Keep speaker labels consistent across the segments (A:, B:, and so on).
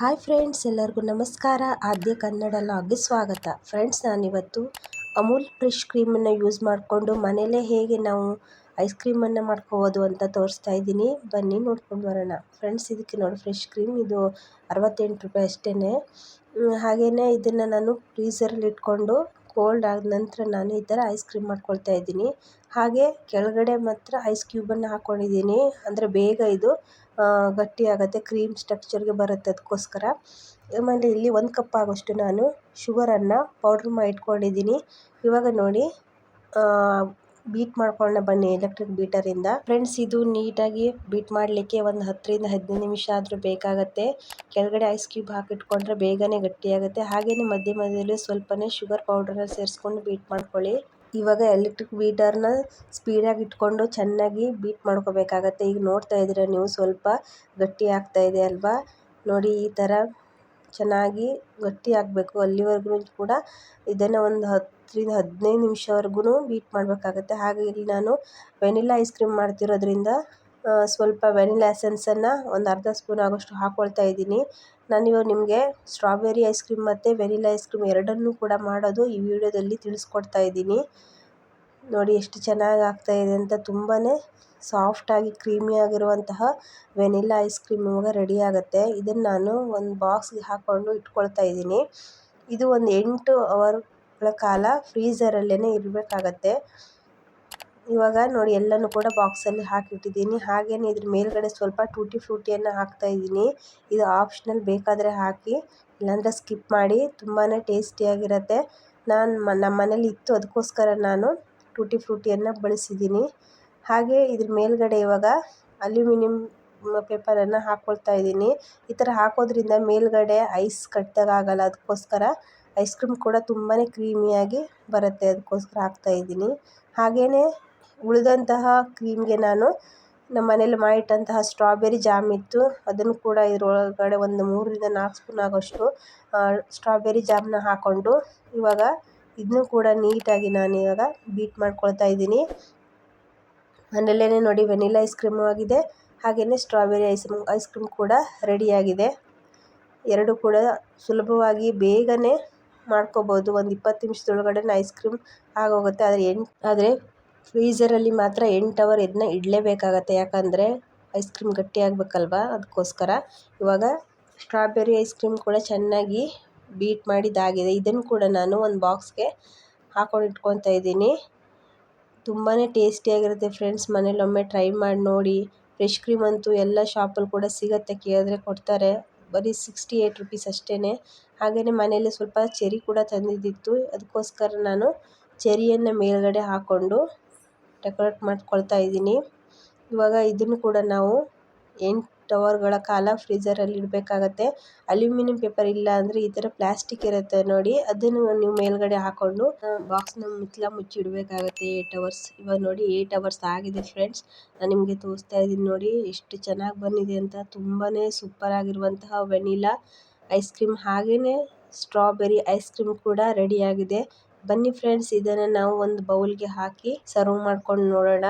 A: Hi friends, ಎಲ್ಲರಿಗೂ ನಮಸ್ಕಾರ. ಆದ್ಯ ಕನ್ನಡ ಲಾಗ್ಗೆ ಸ್ವಾಗತ. ಫ್ರೆಂಡ್ಸ್, ನಾನಿವತ್ತು ಅಮೂಲ್ ಫ್ರೆಶ್ ಕ್ರೀಮನ್ನು ಯೂಸ್ ಮಾಡಿಕೊಂಡು ಮನೆಯಲ್ಲೇ ಹೇಗೆ ನಾವು ಐಸ್ ಕ್ರೀಮನ್ನು ಮಾಡ್ಕೋಬೋದು ಅಂತ ತೋರಿಸ್ತಾ ಇದ್ದೀನಿ. ಬನ್ನಿ, ನೋಡ್ಕೊಂಡು ಬರೋಣ. ಫ್ರೆಂಡ್ಸ್, ಇದಕ್ಕೆ ನೋಡಿ ಫ್ರೆಶ್ ಕ್ರೀಮ್. ಇದು ಅರವತ್ತೆಂಟು ರೂಪಾಯಿ ಅಷ್ಟೇ ಹಾಗೇ ಇದನ್ನು ನಾನು ಫ್ರೀಸರಲ್ಲಿ ಇಟ್ಕೊಂಡು ಕೋಲ್ಡ್ ಆದ ನಂತರ ನಾನು ಈ ಥರ ಐಸ್ ಕ್ರೀಮ್ ಮಾಡ್ಕೊಳ್ತಾ ಇದ್ದೀನಿ. ಹಾಗೆ ಕೆಳಗಡೆ ಮಾತ್ರ ಐಸ್ ಕ್ಯೂಬನ್ನು ಹಾಕ್ಕೊಂಡಿದ್ದೀನಿ ಅಂದರೆ ಬೇಗ ಇದು ಗಟ್ಟಿ ಆಗುತ್ತೆ ಕ್ರೀಮ್ ಸ್ಟ್ರಕ್ಚರ್ಗೆ ಬರುತ್ತೆ ಅದಕ್ಕೋಸ್ಕರ. ಆಮೇಲೆ ಇಲ್ಲಿ ಒಂದು ಕಪ್ ಆಗೋಷ್ಟು ನಾನು ಶುಗರನ್ನು ಪೌಡ್ರ್ ಮಾಡಿ ಇಟ್ಕೊಂಡಿದ್ದೀನಿ. ಇವಾಗ ನೋಡಿ ಬೀಟ್ ಮಾಡ್ಕೊಳ್ಳೋಣ ಬನ್ನಿ ಎಲೆಕ್ಟ್ರಿಕ್ ಬೀಟರಿಂದ ಫ್ರೆಂಡ್ಸ್ ಇದು ನೀಟಾಗಿ ಬೀಟ್ ಮಾಡಲಿಕ್ಕೆ ಒಂದು ಹತ್ತರಿಂದ ಹದಿನೈದು ನಿಮಿಷ ಆದರೂ ಬೇಕಾಗುತ್ತೆ. ಕೆಳಗಡೆ ಐಸ್ ಕ್ಯೂಬ್ ಹಾಕಿಟ್ಕೊಂಡ್ರೆ ಬೇಗನೆ ಗಟ್ಟಿಯಾಗುತ್ತೆ. ಹಾಗೆಯೇ ಮಧ್ಯ ಮಧ್ಯದಲ್ಲಿ ಸ್ವಲ್ಪನೇ ಶುಗರ್ ಪೌಡರ್ನ ಸೇರಿಸ್ಕೊಂಡು ಬೀಟ್ ಮಾಡ್ಕೊಳ್ಳಿ. ಇವಾಗ ಎಲೆಕ್ಟ್ರಿಕ್ ಬೀಟರ್ನ ಸ್ಪೀಡಾಗಿ ಇಟ್ಕೊಂಡು ಚೆನ್ನಾಗಿ ಬೀಟ್ ಮಾಡ್ಕೋಬೇಕಾಗತ್ತೆ. ಈಗ ನೋಡ್ತಾ ಇದ್ದೀರಾ ನೀವು ಸ್ವಲ್ಪ ಗಟ್ಟಿ ಆಗ್ತಾ ಇದೆ ಅಲ್ವಾ? ನೋಡಿ ಈ ಥರ ಚೆನ್ನಾಗಿ ಗಟ್ಟಿ ಆಗಬೇಕು. ಅಲ್ಲಿವರೆಗೂ ಕೂಡ ಇದನ್ನು ಒಂದು ಹತ್ತರಿಂದ ಹದಿನೈದು ನಿಮಿಷವರೆಗೂ ಬೀಟ್ ಮಾಡಬೇಕಾಗತ್ತೆ. ಹಾಗೆ ಇಲ್ಲಿ ನಾನು ವೆನಿಲಾ ಐಸ್ ಕ್ರೀಮ್ ಮಾಡ್ತಿರೋದ್ರಿಂದ ಸ್ವಲ್ಪ ವೆನಿಲಾ ಎಸೆನ್ಸನ್ನು ಒಂದು ಅರ್ಧ ಸ್ಪೂನ್ ಆಗೋಷ್ಟು ಹಾಕ್ಕೊಳ್ತಾ ಇದ್ದೀನಿ. ನಾನಿವಾಗ ನಿಮಗೆ ಸ್ಟ್ರಾಬೆರಿ ಐಸ್ ಕ್ರೀಮ್ ಮತ್ತು ವೆನಿಲಾ ಐಸ್ ಕ್ರೀಮ್ ಎರಡನ್ನೂ ಕೂಡ ಮಾಡೋದು ಈ ವಿಡಿಯೋದಲ್ಲಿ ತಿಳಿಸ್ಕೊಡ್ತಾ ಇದ್ದೀನಿ. ನೋಡಿ ಎಷ್ಟು ಚೆನ್ನಾಗಿ ಆಗ್ತಾ ಇದೆ ಅಂತ ತುಂಬಾ ಸಾಫ್ಟಾಗಿ ಕ್ರೀಮಿ ಆಗಿರುವಂತಹ ವೆನಿಲಾ ಐಸ್ ಕ್ರೀಮ್ ಇವಾಗ ರೆಡಿ ಆಗುತ್ತೆ. ಇದನ್ನು ನಾನು ಒಂದು ಬಾಕ್ಸ್ಗೆ ಹಾಕ್ಕೊಂಡು ಇಟ್ಕೊಳ್ತಾ ಇದ್ದೀನಿ. ಇದು ಒಂದು ಎಂಟು ಅವರ್ಗಳ ಕಾಲ ಫ್ರೀಝರಲ್ಲೇ ಇರಬೇಕಾಗತ್ತೆ. ಇವಾಗ ನೋಡಿ ಎಲ್ಲನೂ ಕೂಡ ಬಾಕ್ಸಲ್ಲಿ ಹಾಕಿಟ್ಟಿದ್ದೀನಿ. ಹಾಗೆಯೇ ಇದ್ರ ಮೇಲ್ಗಡೆ ಸ್ವಲ್ಪ ಟೂಟಿ ಫ್ರೂಟಿಯನ್ನು ಹಾಕ್ತಾ ಇದ್ದೀನಿ. ಇದು ಆಪ್ಷನಲ್ ಬೇಕಾದರೆ ಹಾಕಿ, ಇಲ್ಲಾಂದರೆ ಸ್ಕಿಪ್ ಮಾಡಿ ತುಂಬಾ ಟೇಸ್ಟಿಯಾಗಿರುತ್ತೆ ನಾನು ನಮ್ಮ ಮನೇಲಿ ಇತ್ತು ಅದಕ್ಕೋಸ್ಕರ ನಾನು ಟೂಟಿ ಫ್ರೂಟಿಯನ್ನು ಬಳಸಿದ್ದೀನಿ. ಹಾಗೆ ಇದ್ರ ಮೇಲ್ಗಡೆ ಇವಾಗ ಅಲ್ಯೂಮಿನಿಯಂ ಪೇಪರನ್ನು ಹಾಕ್ಕೊಳ್ತಾ ಇದ್ದೀನಿ. ಈ ಥರ ಹಾಕೋದ್ರಿಂದ ಮೇಲ್ಗಡೆ ಐಸ್ ಕಟ್ಟಿದಾಗಲ್ಲ ಅದಕ್ಕೋಸ್ಕರ ಐಸ್ ಕ್ರೀಮ್ ಕೂಡ ತುಂಬಾ ಕ್ರೀಮಿಯಾಗಿ ಬರುತ್ತೆ ಅದಕ್ಕೋಸ್ಕರ ಹಾಕ್ತಾ ಇದ್ದೀನಿ. ಹಾಗೆಯೇ ಉಳಿದಂತಹ ಕ್ರೀಮ್ಗೆ ನಾನು ನಮ್ಮ ಮನೇಲಿ ಮಾಡಿಟ್ಟಂತಹ ಸ್ಟ್ರಾಬೆರಿ ಜಾಮ್ ಇತ್ತು. ಅದನ್ನು ಕೂಡ ಇದರೊಳಗಡೆ ಒಂದು ಮೂರರಿಂದ ನಾಲ್ಕು ಸ್ಪೂನ್ ಆಗೋಷ್ಟು ಸ್ಟ್ರಾಬೆರಿ ಜಾಮನ್ನ ಹಾಕ್ಕೊಂಡು ಇವಾಗ ಇದನ್ನೂ ಕೂಡ ನೀಟಾಗಿ ನಾನು ಇವಾಗ ಬೀಟ್ ಮಾಡ್ಕೊಳ್ತಾ ಇದ್ದೀನಿ. ಮನೆಯಲ್ಲೇ ನೋಡಿ ವೆನಿಲಾ ಐಸ್ ಕ್ರೀಮು ಆಗಿದೆ. ಹಾಗೆಯೇ ಸ್ಟ್ರಾಬೆರಿ ಐಸ್ ಐಸ್ ಕ್ರೀಮ್ ಕೂಡ ರೆಡಿಯಾಗಿದೆ. ಎರಡು ಕೂಡ ಸುಲಭವಾಗಿ ಬೇಗನೆ ಮಾಡ್ಕೋಬೋದು. ಒಂದು ಇಪ್ಪತ್ತು ನಿಮಿಷದೊಳಗಡೆ ಐಸ್ ಕ್ರೀಮ್ ಆಗೋಗುತ್ತೆ. ಆದರೆ ಎಂಟು, ಆದರೆ ಫ್ರೀಝರಲ್ಲಿ ಮಾತ್ರ ಎಂಟು ಅವರ್ ಇದನ್ನ ಇಡಲೇಬೇಕಾಗತ್ತೆ. ಯಾಕಂದರೆ ಐಸ್ ಕ್ರೀಮ್ ಗಟ್ಟಿ ಅದಕ್ಕೋಸ್ಕರ ಇವಾಗ ಸ್ಟ್ರಾಬೆರಿ ಐಸ್ ಕ್ರೀಮ್ ಕೂಡ ಚೆನ್ನಾಗಿ ಬೀಟ್ ಮಾಡಿದ್ದಾಗಿದೆ ಇದನ್ನು ಕೂಡ ನಾನು ಒಂದು ಬಾಕ್ಸ್ಗೆ ಹಾಕೊಂಡು ಇಟ್ಕೊತಾ ಇದ್ದೀನಿ. ತುಂಬಾ ಟೇಸ್ಟಿಯಾಗಿರುತ್ತೆ ಫ್ರೆಂಡ್ಸ್ ಮನೇಲಿ ಒಮ್ಮೆ ಟ್ರೈ ಮಾಡಿ ನೋಡಿ. ಫ್ರೆಶ್ ಕ್ರೀಮ್ ಅಂತೂ ಎಲ್ಲ ಶಾಪಲ್ಲಿ ಕೂಡ ಸಿಗುತ್ತೆ ಕೇಳಿದ್ರೆ ಕೊಡ್ತಾರೆ. ಬರೀ ಸಿಕ್ಸ್ಟಿ ಏಯ್ಟ್ ರುಪೀಸ್ ಅಷ್ಟೇ ಹಾಗೆಯೇ ಮನೇಲಿ ಸ್ವಲ್ಪ ಚೆರಿ ಕೂಡ ತಂದಿದ್ದಿತ್ತು. ಅದಕ್ಕೋಸ್ಕರ ನಾನು ಚೆರಿಯನ್ನು ಮೇಲುಗಡೆ ಹಾಕ್ಕೊಂಡು ಡೆಕೋರೇಟ್ ಮಾಡ್ಕೊಳ್ತಾ ಇದ್ದೀನಿ. ಇವಾಗ ಇದನ್ನು ಕೂಡ ನಾವು ಎಂಟು ಅವರ್ಗಳ ಕಾಲ ಫ್ರೀಜರಲ್ಲಿ ಇಡಬೇಕಾಗತ್ತೆ. ಅಲ್ಯೂಮಿನಿಯಂ ಪೇಪರ್ ಇಲ್ಲ ಅಂದರೆ ಈ ಥರ ಪ್ಲಾಸ್ಟಿಕ್ ಇರುತ್ತೆ ನೋಡಿ. ಅದನ್ನು ನೀವು ಮೇಲ್ಗಡೆ ಹಾಕ್ಕೊಂಡು ಬಾಕ್ಸ್ನ ಮುಚ್ಚಲ ಮುಚ್ಚಿ ಇಡಬೇಕಾಗತ್ತೆ ಏಯ್ಟ್ ಅವರ್ಸ್. ಇವಾಗ ನೋಡಿ ಏಯ್ಟ್ ಅವರ್ಸ್ ಆಗಿದೆ ಫ್ರೆಂಡ್ಸ್. ನಾನು ನಿಮಗೆ ತೋರಿಸ್ತಾ ಇದ್ದೀನಿ ನೋಡಿ, ಎಷ್ಟು ಚೆನ್ನಾಗಿ ಬಂದಿದೆ ಅಂತ. ತುಂಬಾ ಸೂಪರ್ ಆಗಿರುವಂತಹ ವೆನಿಲಾ ಐಸ್ ಕ್ರೀಮ್. ಹಾಗೆಯೇ ಸ್ಟ್ರಾಬೆರಿ ಐಸ್ ಕ್ರೀಮ್ ಕೂಡ ರೆಡಿಯಾಗಿದೆ ಬನ್ನಿ ಫ್ರೆಂಡ್ಸ್ ಇದನ್ನು ನಾವು ಒಂದು ಬೌಲ್ಗೆ ಹಾಕಿ ಸರ್ವ್ ಮಾಡ್ಕೊಂಡು ನೋಡೋಣ.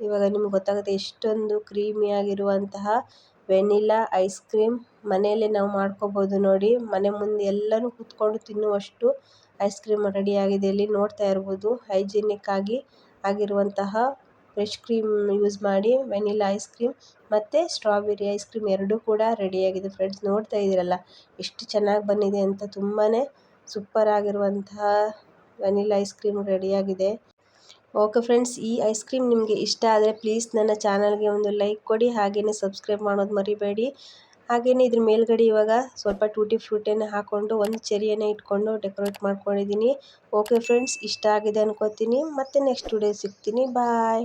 A: ಇವಾಗ ನಿಮ್ಗೆ ಗೊತ್ತಾಗುತ್ತೆ ಎಷ್ಟೊಂದು ಕ್ರೀಮಿಯಾಗಿರುವಂತಹ ವೆನಿಲಾ ಐಸ್ ಕ್ರೀಮ್ ಮನೆಯಲ್ಲೇ ನಾವು ಮಾಡ್ಕೋಬೋದು ನೋಡಿ. ಮನೆ ಮುಂದೆ ಎಲ್ಲರೂ ಕೂತ್ಕೊಂಡು ತಿನ್ನುವಷ್ಟು ಐಸ್ ಕ್ರೀಮ್ ರೆಡಿಯಾಗಿದೆ ಇಲ್ಲಿ ನೋಡ್ತಾ ಇರ್ಬೋದು ಹೈಜಿನಿಕ್ ಆಗಿ ಆಗಿರುವಂತಹ ಫ್ರೆಶ್ ಕ್ರೀಮ್ ಯೂಸ್ ಮಾಡಿ ವೆನಿಲಾ ಐಸ್ ಕ್ರೀಮ್ ಮತ್ತು ಸ್ಟ್ರಾಬೆರಿ ಐಸ್ ಕ್ರೀಮ್ ಎರಡೂ ಕೂಡ ರೆಡಿಯಾಗಿದೆ ಫ್ರೆಂಡ್ಸ್ ನೋಡ್ತಾ ಇದ್ದೀರಲ್ಲ, ಎಷ್ಟು ಚೆನ್ನಾಗಿ ಬಂದಿದೆ ಅಂತ ತುಂಬಾ ಸೂಪರ್ ಆಗಿರುವಂತಹ ವೆನಿಲಾ ಐಸ್ ಕ್ರೀಮ್ ರೆಡಿಯಾಗಿದೆ. ಓಕೆ ಫ್ರೆಂಡ್ಸ್, ಈ ಐಸ್ ಕ್ರೀಮ್ ನಿಮಗೆ ಇಷ್ಟ ಆದರೆ ಪ್ಲೀಸ್ ನನ್ನ ಚಾನಲ್ಗೆ ಒಂದು ಲೈಕ್ ಕೊಡಿ ಹಾಗೆಯೇ ಸಬ್ಸ್ಕ್ರೈಬ್ ಮಾಡೋದು ಮರಿಬೇಡಿ. ಹಾಗೆಯೇ ಇದ್ರ ಮೇಲ್ಗಡೆ ಇವಾಗ ಸ್ವಲ್ಪ ಟೂಟಿ ಫ್ರೂಟಿಯನ್ನು ಹಾಕ್ಕೊಂಡು ಒಂದು ಚೆರಿಯನ್ನು ಇಟ್ಕೊಂಡು ಡೆಕೋರೇಟ್ ಮಾಡ್ಕೊಂಡಿದ್ದೀನಿ ಓಕೆ ಫ್ರೆಂಡ್ಸ್, ಇಷ್ಟ ಆಗಿದೆ ಅನ್ಕೋತೀನಿ. ಮತ್ತು ನೆಕ್ಸ್ಟ್ ವಿಡಿಯೋ ಸಿಗ್ತೀನಿ. ಬಾಯ್!